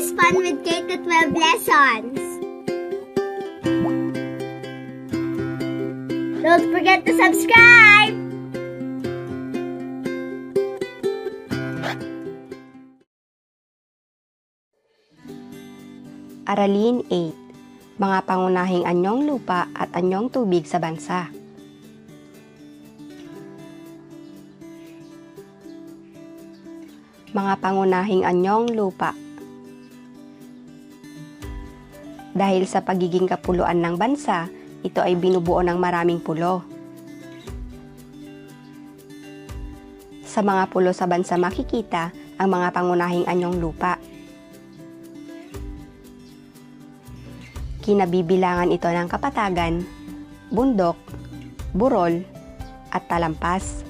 is fun with K to 12 lessons. Don't forget to subscribe! Aralin 8. Mga pangunahing anyong lupa at anyong tubig sa bansa. Mga pangunahing anyong lupa. Dahil sa pagiging kapuluan ng bansa, ito ay binubuo ng maraming pulo. Sa mga pulo sa bansa makikita ang mga pangunahing anyong lupa. Kinabibilangan ito ng kapatagan, bundok, burol, at talampas.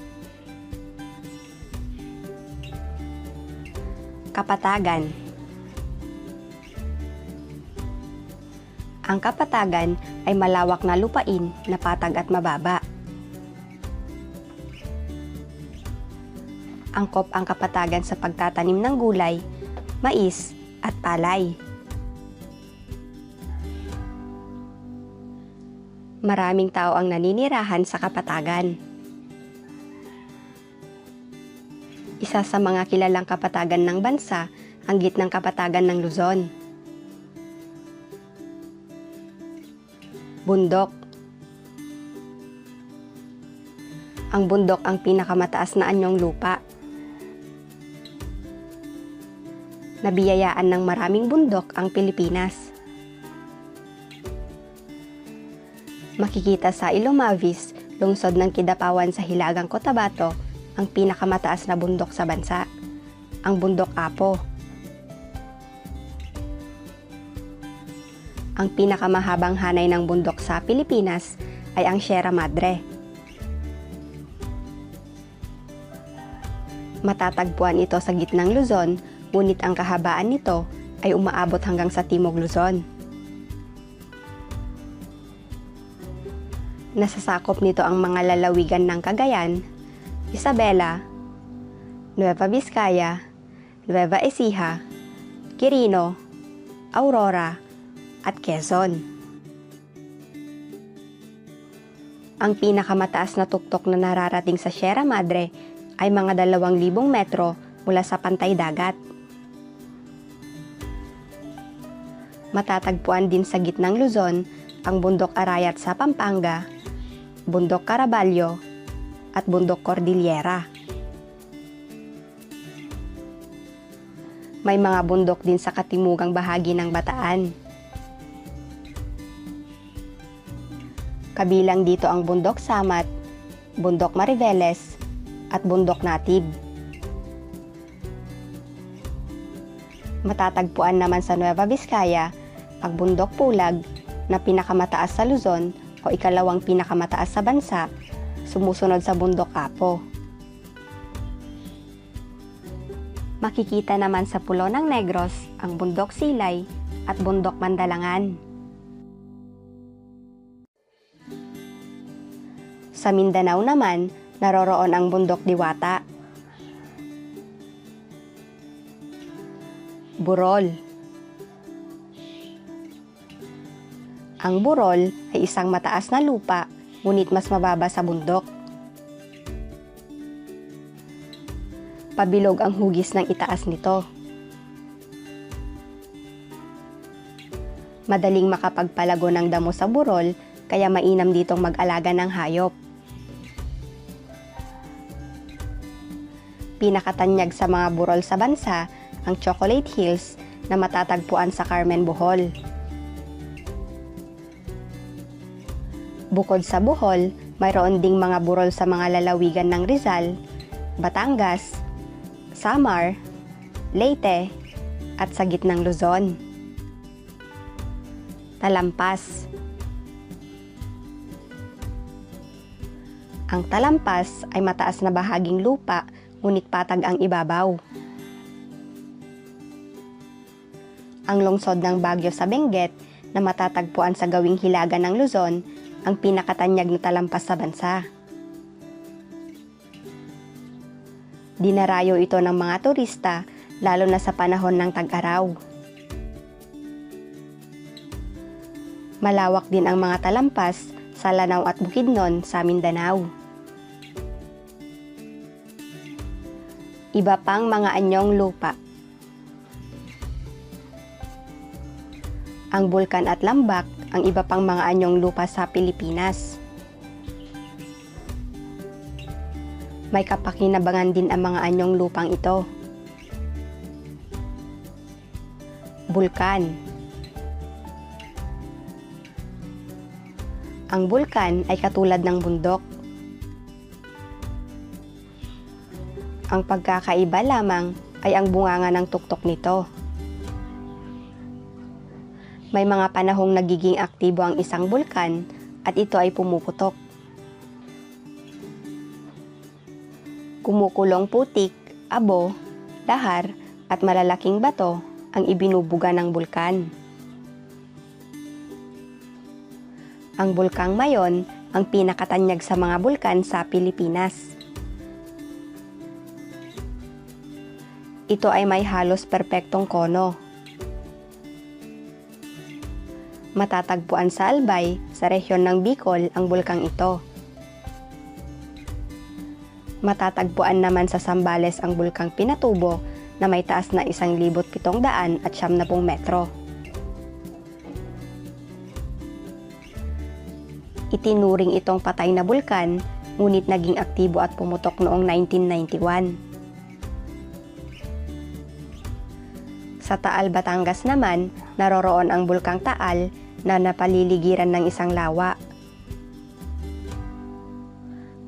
Kapatagan Ang kapatagan ay malawak na lupain na patag at mababa. Angkop ang kapatagan sa pagtatanim ng gulay, mais, at palay. maraming tao ang naninirahan sa kapatagan. Isa sa mga kilalang kapatagan ng bansa ang gitnang kapatagan ng Luzon. Bundok Ang bundok ang pinakamataas na anyong lupa. Nabiyayaan ng maraming bundok ang Pilipinas. makikita sa Ilomavis, lungsod ng Kidapawan sa Hilagang Cotabato, ang pinakamataas na bundok sa bansa, ang Bundok Apo. Ang pinakamahabang hanay ng bundok sa Pilipinas ay ang Sierra Madre. Matatagpuan ito sa gitnang Luzon, ngunit ang kahabaan nito ay umaabot hanggang sa Timog Luzon. Nasasakop nito ang mga lalawigan ng Cagayan, Isabela, Nueva Vizcaya, Nueva Ecija, Quirino, Aurora, at Quezon. Ang pinakamataas na tuktok na nararating sa Sierra Madre ay mga 2,000 metro mula sa pantay dagat. Matatagpuan din sa gitnang Luzon ang bundok Arayat sa Pampanga Bundok Caraballo, at Bundok Cordillera. May mga bundok din sa katimugang bahagi ng Bataan. Kabilang dito ang Bundok Samat, Bundok Mariveles, at Bundok Natib. Matatagpuan naman sa Nueva Vizcaya ang Bundok Pulag na pinakamataas sa Luzon o ikalawang pinakamataas sa bansa, sumusunod sa bundok Apo. Makikita naman sa Pulo ng Negros ang bundok Silay at bundok Mandalangan. Sa Mindanao naman, naroroon ang bundok Diwata. Burol Ang burol ay isang mataas na lupa, ngunit mas mababa sa bundok. Pabilog ang hugis ng itaas nito. Madaling makapagpalago ng damo sa burol, kaya mainam ditong mag-alaga ng hayop. Pinakatanyag sa mga burol sa bansa ang Chocolate Hills na matatagpuan sa Carmen, Bohol. Bukod sa Bohol, mayroon ding mga burol sa mga lalawigan ng Rizal, Batangas, Samar, Leyte, at sa gitnang Luzon. Talampas Ang talampas ay mataas na bahaging lupa, ngunit patag ang ibabaw. Ang lungsod ng Bagyo sa Benguet na matatagpuan sa gawing hilaga ng Luzon ang pinakatanyag na talampas sa bansa. Dinarayo ito ng mga turista lalo na sa panahon ng tag-araw. Malawak din ang mga talampas sa Lanao at Bukidnon sa Mindanao. Iba pang mga anyong lupa. Ang bulkan at lambak ang iba pang mga anyong lupa sa Pilipinas. May kapakinabangan din ang mga anyong lupang ito. Bulkan Ang bulkan ay katulad ng bundok. Ang pagkakaiba lamang ay ang bunganga ng tuktok nito. May mga panahong nagiging aktibo ang isang bulkan at ito ay pumuputok. Kumukulong putik, abo, dahar at malalaking bato ang ibinubuga ng bulkan. Ang bulkang Mayon ang pinakatanyag sa mga bulkan sa Pilipinas. Ito ay may halos perpektong kono. Matatagpuan sa Albay, sa rehiyon ng Bicol ang bulkang ito. Matatagpuan naman sa Sambales ang bulkang Pinatubo na may taas na 1,700 at 70 metro. Itinuring itong patay na bulkan, ngunit naging aktibo at pumutok noong 1991. Sa Taal, Batangas naman, naroroon ang bulkang Taal na napaliligiran ng isang lawa.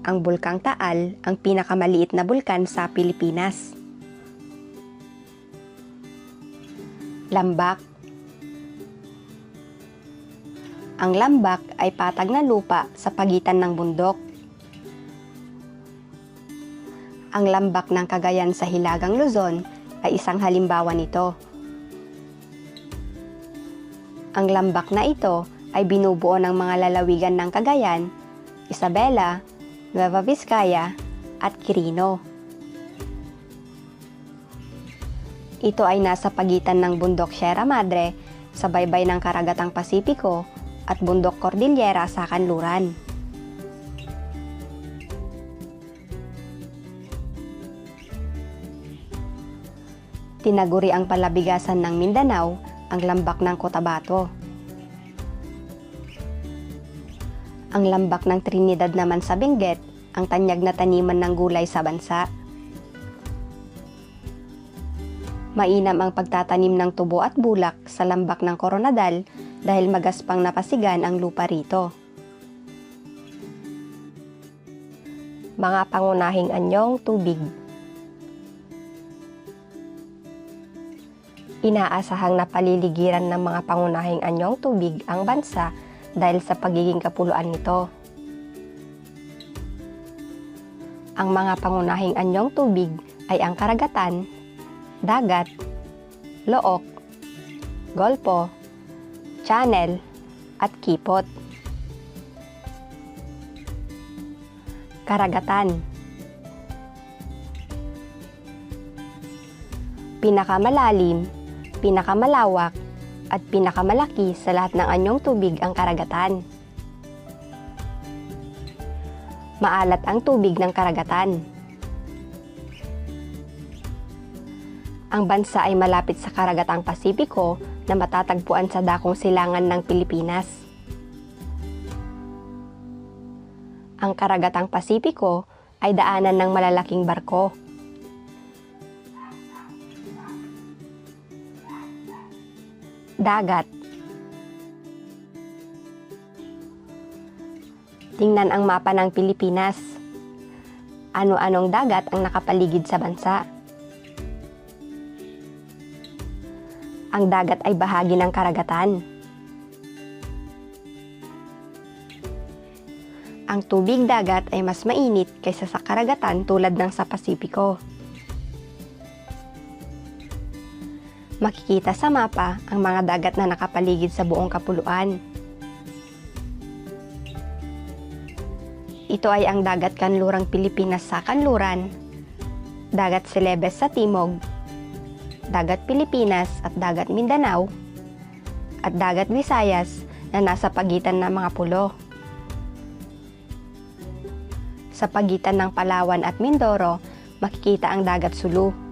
Ang bulkang Taal ang pinakamaliit na bulkan sa Pilipinas. Lambak Ang lambak ay patag na lupa sa pagitan ng bundok. Ang lambak ng Cagayan sa Hilagang Luzon ay isang halimbawa nito. Ang lambak na ito ay binubuo ng mga lalawigan ng Cagayan, Isabela, Nueva Vizcaya, at Quirino. Ito ay nasa pagitan ng bundok Sierra Madre sa baybay ng karagatang Pasipiko at bundok Cordillera sa Kanluran. Tinaguri ang palabigasan ng Mindanao ang lambak ng Cotabato. Ang lambak ng Trinidad naman sa Benguet ang tanyag na taniman ng gulay sa bansa. Mainam ang pagtatanim ng tubo at bulak sa lambak ng Coronadal dahil magaspang napasigan ang lupa rito. Mga pangunahing anyong tubig Inaasahang napaliligiran ng mga pangunahing anyong tubig ang bansa dahil sa pagiging kapuluan nito. Ang mga pangunahing anyong tubig ay ang karagatan, dagat, look, golpo, channel, at kipot. Karagatan Pinakamalalim, pinakamalawak, at pinakamalaki sa lahat ng anyong tubig ang karagatan. Maalat ang tubig ng karagatan. Ang bansa ay malapit sa karagatang Pasipiko na matatagpuan sa dakong silangan ng Pilipinas. Ang karagatang Pasipiko ay daanan ng malalaking barko. Dagat Tingnan ang mapa ng Pilipinas. Ano-anong dagat ang nakapaligid sa bansa? Ang dagat ay bahagi ng karagatan. Ang tubig dagat ay mas mainit kaysa sa karagatan tulad ng sa Pasipiko. Makikita sa mapa ang mga dagat na nakapaligid sa buong kapuluan. Ito ay ang dagat kanlurang Pilipinas sa kanluran, dagat Celebes sa timog, dagat Pilipinas at dagat Mindanao, at dagat Visayas na nasa pagitan ng mga pulo. Sa pagitan ng Palawan at Mindoro, makikita ang dagat Sulu.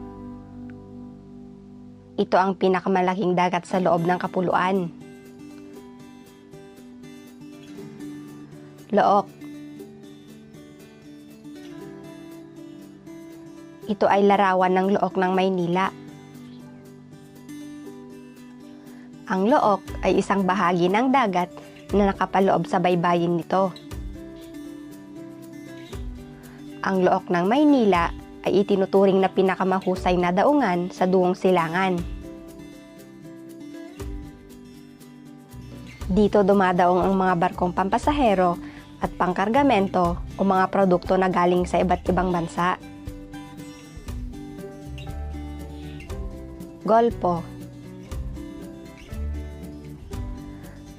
Ito ang pinakamalaking dagat sa loob ng kapuluan. Look. Ito ay larawan ng Look ng Maynila. Ang Look ay isang bahagi ng dagat na nakapaloob sa baybayin nito. Ang Look ng Maynila ay itinuturing na pinakamahusay na daungan sa duong silangan. Dito dumadaong ang mga barkong pampasahero at pangkargamento o mga produkto na galing sa iba't ibang bansa. Golpo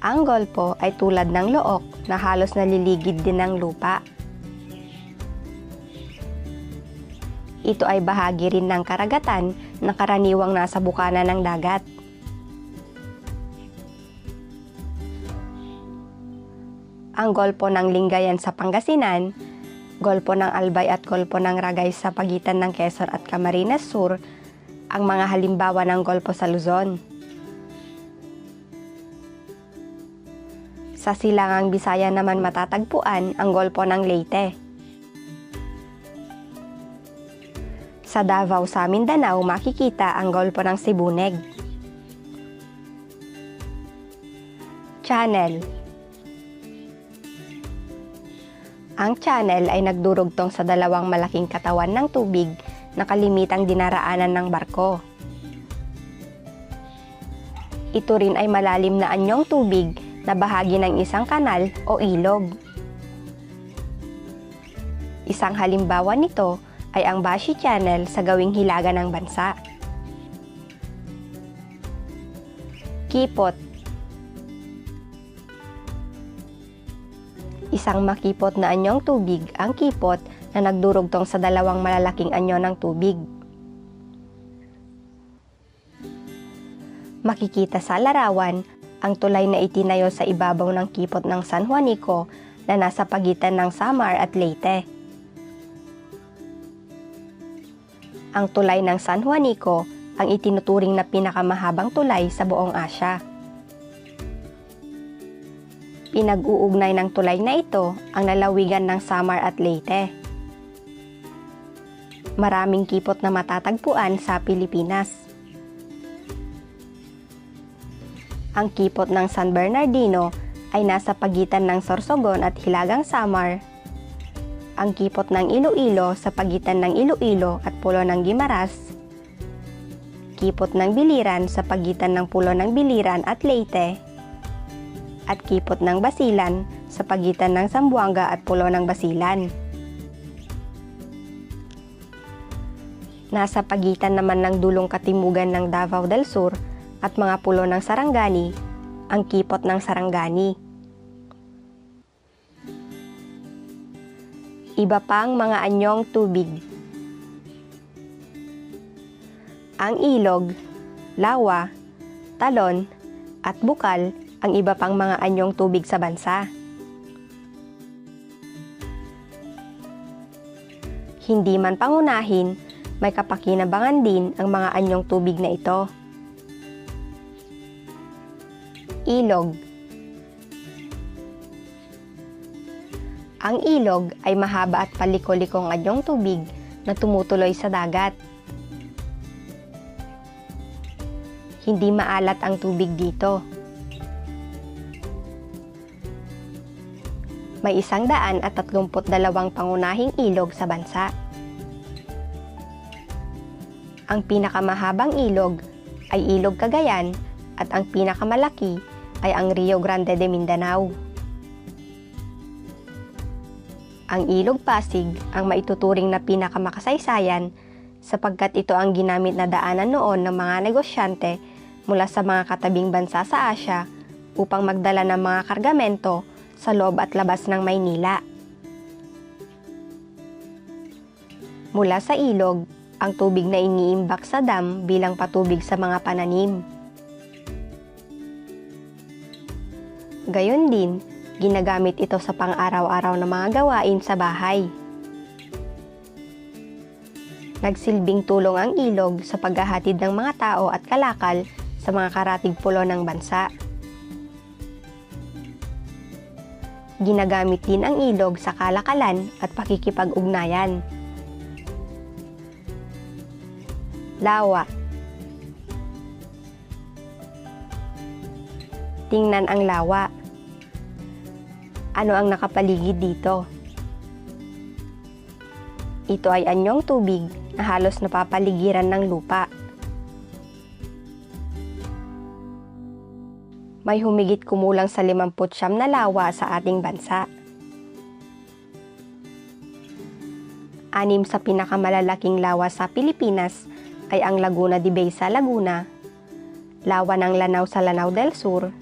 Ang golpo ay tulad ng look na halos naliligid din ng lupa. Ito ay bahagi rin ng karagatan na karaniwang nasa bukana ng dagat. Ang golpo ng Lingayen sa Pangasinan, golpo ng Albay at golpo ng Ragay sa pagitan ng Quezon at Camarines Sur ang mga halimbawa ng golpo sa Luzon. Sa silangang Bisaya naman matatagpuan ang golpo ng Leyte. Sa Davao sa Mindanao makikita ang golpo ng Sibuneg. Channel Ang channel ay nagdurugtong sa dalawang malaking katawan ng tubig na kalimitang dinaraanan ng barko. Ito rin ay malalim na anyong tubig na bahagi ng isang kanal o ilog. Isang halimbawa nito ay ang Bashi Channel sa gawing hilaga ng bansa. Kipot Isang makipot na anyong tubig ang kipot na nagdurugtong sa dalawang malalaking anyo ng tubig. Makikita sa larawan ang tulay na itinayo sa ibabaw ng kipot ng San Juanico na nasa pagitan ng Samar at Leyte. Ang tulay ng San Juanico ang itinuturing na pinakamahabang tulay sa buong Asya. Pinag-uugnay ng tulay na ito ang lalawigan ng Samar at Leyte. Maraming kipot na matatagpuan sa Pilipinas. Ang kipot ng San Bernardino ay nasa pagitan ng Sorsogon at Hilagang Samar. Ang kipot ng Iloilo sa pagitan ng Iloilo at Pulo ng Gimaras. Kipot ng Biliran sa pagitan ng Pulo ng Biliran at Leyte at kipot ng Basilan sa pagitan ng Zamboanga at Pulo ng Basilan. Nasa pagitan naman ng dulong katimugan ng Davao del Sur at mga pulo ng Sarangani, ang kipot ng Sarangani. Iba pang mga anyong tubig. Ang ilog, lawa, talon, at bukal ang iba pang mga anyong tubig sa bansa. Hindi man pangunahin, may kapakinabangan din ang mga anyong tubig na ito. Ilog Ang ilog ay mahaba at palikolikong anyong tubig na tumutuloy sa dagat. Hindi maalat ang tubig dito. may isang daan at tatlumput dalawang pangunahing ilog sa bansa. Ang pinakamahabang ilog ay Ilog Cagayan at ang pinakamalaki ay ang Rio Grande de Mindanao. Ang Ilog Pasig ang maituturing na pinakamakasaysayan sapagkat ito ang ginamit na daanan noon ng mga negosyante mula sa mga katabing bansa sa Asya upang magdala ng mga kargamento sa loob at labas ng Maynila. Mula sa ilog, ang tubig na iniimbak sa dam bilang patubig sa mga pananim. Gayon din, ginagamit ito sa pang-araw-araw na mga gawain sa bahay. Nagsilbing tulong ang ilog sa paghahatid ng mga tao at kalakal sa mga karatig pulo ng bansa. Ginagamit din ang ilog sa kalakalan at pakikipag-ugnayan. Lawa Tingnan ang lawa. Ano ang nakapaligid dito? Ito ay anyong tubig na halos napapaligiran ng lupa. May humigit kumulang sa 50 na lawa sa ating bansa. Anim sa pinakamalalaking lawa sa Pilipinas ay ang Laguna de Bay sa Laguna, Lawa ng Lanao sa Lanao del Sur,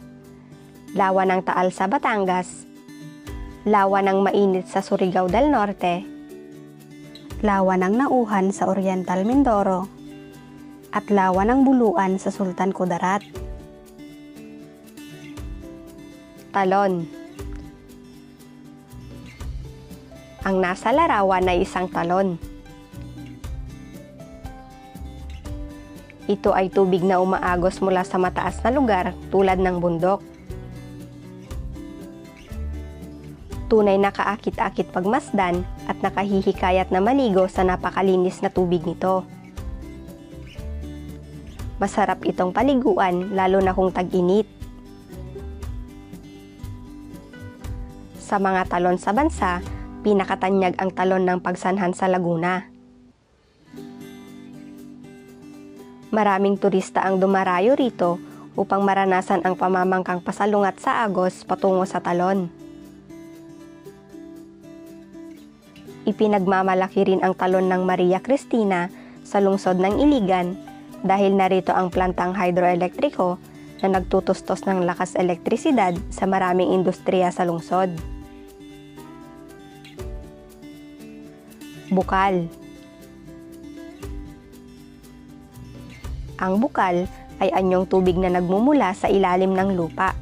Lawa ng Taal sa Batangas, Lawa ng Mainit sa Surigao del Norte, Lawa ng Nauhan sa Oriental Mindoro, at Lawa ng Buluan sa Sultan Kudarat. Talon Ang nasa larawan ay isang talon. Ito ay tubig na umaagos mula sa mataas na lugar tulad ng bundok. Tunay na kaakit-akit pagmasdan at nakahihikayat na maligo sa napakalinis na tubig nito. Masarap itong paliguan lalo na kung tag-init. Sa mga talon sa bansa, pinakatanyag ang talon ng pagsanhan sa Laguna. Maraming turista ang dumarayo rito upang maranasan ang pamamangkang pasalungat sa Agos patungo sa talon. Ipinagmamalaki rin ang talon ng Maria Cristina sa lungsod ng Iligan dahil narito ang plantang hydroelektriko na nagtutustos ng lakas elektrisidad sa maraming industriya sa lungsod. Bukal Ang bukal ay anyong tubig na nagmumula sa ilalim ng lupa.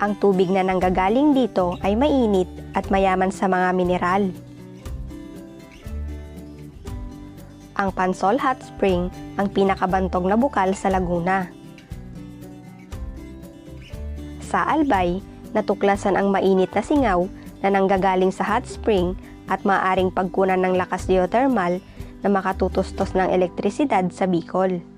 Ang tubig na nanggagaling dito ay mainit at mayaman sa mga mineral. Ang Pansol Hot Spring ang pinakabantog na bukal sa Laguna. Sa Albay, natuklasan ang mainit na singaw na nanggagaling sa hot spring at maaring pagkunan ng lakas geothermal na makatutustos ng elektrisidad sa Bicol.